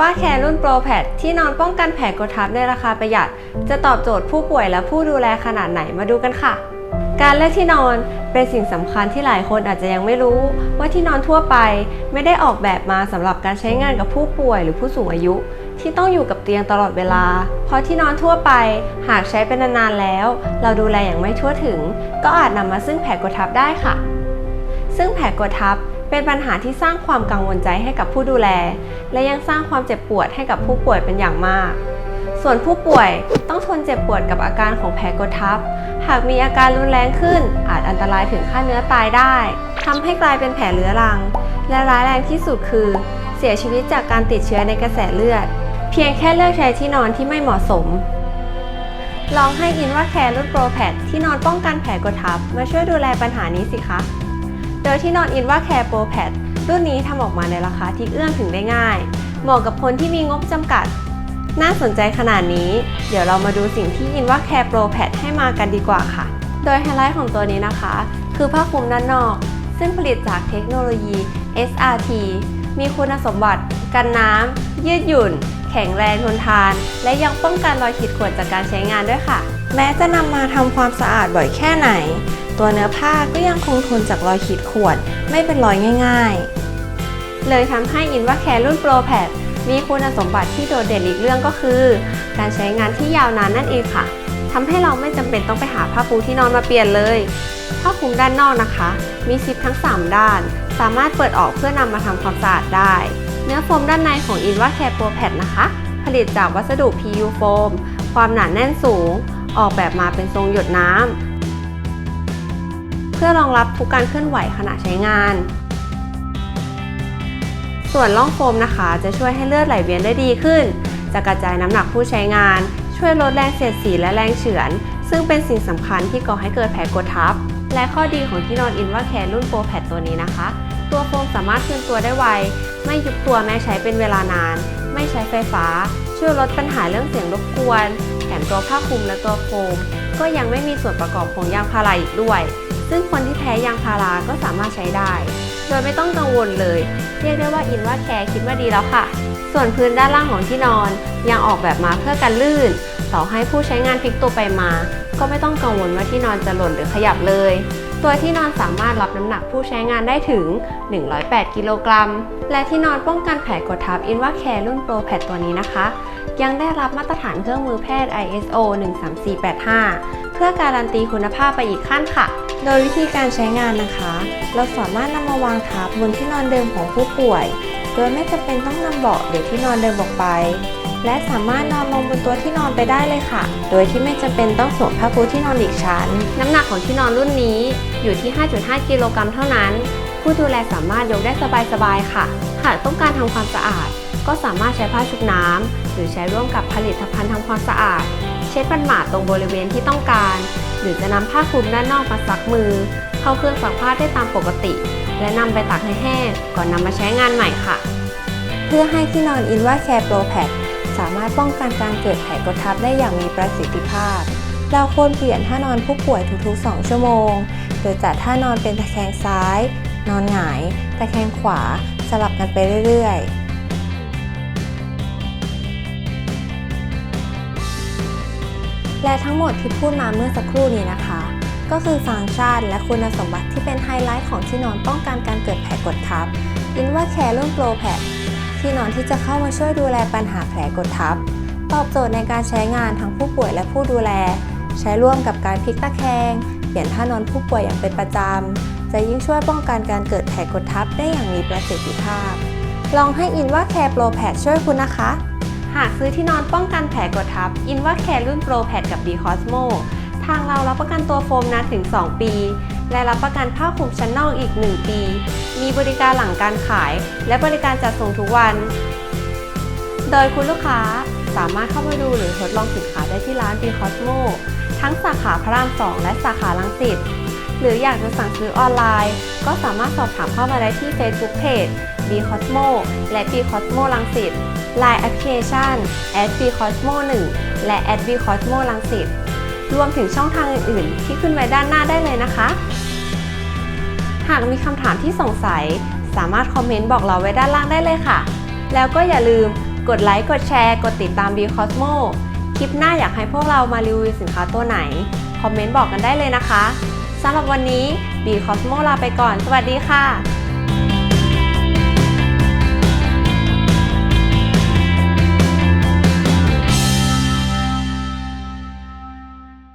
ว่าแคร์รุ่นโปรแพดที่นอนป้องกันแผลกดทับในราคาประหยัด จะตอบโจทย์ผู้ป่วยและผู้ดูแลขนาดไหนมาดูกันค่ะ การเลือกที่นอนเป็นสิ่งสำคัญที่หลายคนอาจจะยังไม่รู้ ว่าที่นอนทั่วไป ไม่ได้ออกแบบมาสำหรับการใช้งานกับผู้ป่วยหรือผู้สูงอายุ ที่ต้องอยู่กับเตียงตลอดเวลา เพราะที่นอนทั่วไปหากใช้เป็นนานๆแล้ว เราดูแลอย่างไม่ทั่วถึง ก็อาจนำมาซึ่งแผลกดทับได้ค่ะ ซึ่งแผลกดทับ เป็นปัญหาที่สร้างความกังวลใจให้กับผู้ดูแล และยังสร้างความเจ็บปวดให้กับผู้ป่วยเป็นอย่างมาก ส่วนผู้ป่วยต้องทนเจ็บปวดกับอาการของแผลกดทับ หากมีอาการรุนแรงขึ้น อาจอันตรายถึงค่าเนื้อตายได้ทำให้กลายเป็นแผลเรื้อรัง และร้ายแรงที่สุดคือ เสียชีวิตจากการติดเชื้อในกระแสเลือด เพียงแค่เลือกใช้ที่นอนที่ไม่เหมาะสมลองให้อินว่าแคร์รุ่นโปรแพดที่นอนป้องกันแผลกดทับ มาช่วยดูแลปัญหานี้สิคะ โดยที่นอนอินว่าแคร์โปรแพดรุ่นนี้ทำออกมาในราคาที่เอื้อมถึงได้ง่าย เหมาะกับคนที่มีงบจำกัด น่าสนใจขนาดนี้ เดี๋ยวเรามาดูสิ่งที่อินว่าแคร์โปรแพดให้มากันดีกว่าค่ะ โดยไฮไลท์ของตัวนี้นะคะ คือผ้าคลุมด้านนอก ซึ่งผลิตจากเทคโนโลยี SRT มีคุณสมบัติ กันน้ำยืดหยุ่น แข็งแรงทนทาน และยังป้องกันรอยขีดข่วนจากการใช้งานด้วยค่ะ แม้จะนำมาทำความสะอาดบ่อยแค่ไหน ตัวเนื้อผ้าก็ยังคงทนจากรอยขีดข่วนไม่เป็นรอยง่าย ๆ เลยทำให้อินว่าแคร์รุ่นโปรแพดมีคุณสมบัติที่โดดเด่นอีกเรื่องก็คือ การใช้งานที่ยาวนานนั่นเองค่ะทำให้เราไม่จำเป็นต้องไปหาผ้าปูที่นอนมาเปลี่ยนเลยผ้าคลุมด้านนอกนะคะ มีซิปทั้ง 3 ด้าน สามารถเปิดออกเพื่อนำมาทำความสะอาดได้ เนื้อโฟมด้านในของอินว่าแคร์โปรแพดนะคะ ผลิตจากวัสดุ PU โฟมความหนาแน่นสูง ออกแบบมาเป็นทรงหยดน้ำ เพื่อรองรับทุกการเคลื่อนไหวขณะใช้งาน ส่วนร่องโฟมนะคะจะช่วยให้เลือดไหลเวียนได้ดีขึ้น จะกระจายน้ำหนักผู้ใช้งาน ช่วยลดแรงเสียดสีและแรงเฉือน ซึ่งเป็นสิ่งสำคัญที่ก่อให้เกิดแผลกดทับ และข้อดีของที่นอนอินว่าแคร์รุ่นโปรแพดตัวนี้นะคะ ตัวโฟมสามารถเคลื่อนตัวได้ไว ไม่ยุบตัวแม้ใช้เป็นเวลานาน ไม่ใช้ไฟฟ้า ช่วยลดปัญหาเรื่องเสียงรบกวน แถมตัวผ้าคลุมและตัวโฟมก็ยังไม่มีส่วนประกอบของยางพาราอีกด้วย ซึ่งคนที่แพ้ยางพาราก็สามารถใช้ได้ โดยไม่ต้องกังวลเลย เรียกได้ว่าอินว่าแคร์คิดว่าดีแล้วค่ะ ส่วนพื้นด้านล่างของที่นอนยังออกแบบมาเพื่อกันลื่น ต่อให้ผู้ใช้งานพลิกตัวไปมา ก็ไม่ต้องกังวลว่าที่นอนจะหล่นหรือขยับเลย ตัวที่นอนสามารถรับน้ำหนักผู้ใช้งานได้ถึง 108 กิโลกรัม และที่นอนป้องกันแผลกดทับอินว่าแคร์รุ่นโปรแพดตัวนี้นะคะยังได้รับมาตรฐานเครื่องมือแพทย์ ISO 13485 เพื่อการันตีคุณภาพไปอีกขั้นค่ะ โดยวิธีการใช้งานนะคะ เราสามารถนำมาวางทับบนที่นอนเดิมของผู้ป่วย โดยไม่จำเป็นต้องนำเบาะหรือที่นอนเดิมออกไป และสามารถนอนลงบนตัวที่นอนไปได้เลยค่ะ โดยที่ไม่จำเป็นต้องสวมผ้าปูที่นอนอีกชั้น น้ำหนักของที่นอนรุ่นนี้อยู่ที่ 5.5 กิโลกรัมเท่านั้น ผู้ดูแลสามารถยกได้สบายๆค่ะ หากต้องการทำความสะอาด ก็สามารถใช้ผ้าชุบน้ำหรือใช้ร่วมกับผลิตภัณฑ์ทำความสะอาด เช็ดปันหมาดตรงบริเวณที่ต้องการ รือจะนำผ้าคลุมด้านนอกมาซักมือ เข้าเครื่องซักผ้าได้ตามปกติ และนำไปตากให้แห้งก่อนนำมาใช้งานใหม่ค่ะ เพื่อให้ที่นอนอินว่าแคร์โปรแพดสามารถป้องกันการเกิดแผลกดทับได้อย่างมีประสิทธิภาพ เราควรเปลี่ยนท่านอนผู้ป่วยทุกๆ 2 ชั่วโมง โดยจัดท่านอนเป็นตะแคงซ้าย นอนหงาย ตะแคงขวา สลับกันไปเรื่อยๆ และทั้งหมดที่พูดมาเมื่อสักครู่นี้นะคะ ก็คือฟังก์ชันและคุณสมบัติที่เป็นไฮไลท์ของที่นอนป้องกันการเกิดแผลกดทับอินว่าแคร์รุ่นโปรแพดที่นอนที่จะเข้ามาช่วยดูแลปัญหาแผลกดทับ ตอบโจทย์ในการใช้งานทั้งผู้ป่วยและผู้ดูแล ใช้ร่วมกับการพลิกตะแคง เปลี่ยนท่านอนผู้ป่วยอย่างเป็นประจำ จะยิ่งช่วยป้องกันการเกิดแผลกดทับได้อย่างมีประสิทธิภาพ ลองให้อินว่าแคร์โปรแพดช่วยคุณนะคะ หากซื้อที่นอนป้องกันแผลกดทับ อินว่าแคร์รุ่นโปรแพดกับ d ีคอสโมทางเรารับประกันตัวโฟมนานถึง 2 ปี และรับประกันผ้าคลุมชั้นนอกอีก 1 ปี มีบริการหลังการขาย และบริการจัดส่งทุกวัน โดยคุณลูกค้าสามารถเข้ามาดูหรือทดลองสินค้าได้ที่ร้าน b c o s m o ทั้งสาขาพระราม 2 และสาขาลังสิตหรืออยากจะสั่งซื้อออนไลน์ ก็สามารถสอบถามเข้ามาได้ที่ Facebook Page b c o s m o และ b c o s m o ลังสิต Line Application b c o s m o 1 และ b c o s m o ลังสิตรวมถึงช่องทางอื่น ๆ ที่ขึ้นไว้ด้านหน้าได้เลยนะคะ หากมีคำถามที่สงสัย สามารถคอมเมนต์บอกเราไว้ด้านล่างได้เลยค่ะ แล้วก็อย่าลืมกดไลค์ กดแชร์ กดติดตาม B Cosmo คลิปหน้าอยากให้พวกเรามารีวิวสินค้าตัวไหน คอมเมนต์บอกกันได้เลยนะคะสำหรับวันนี้ B Cosmo ลาไปก่อน สวัสดีค่ะ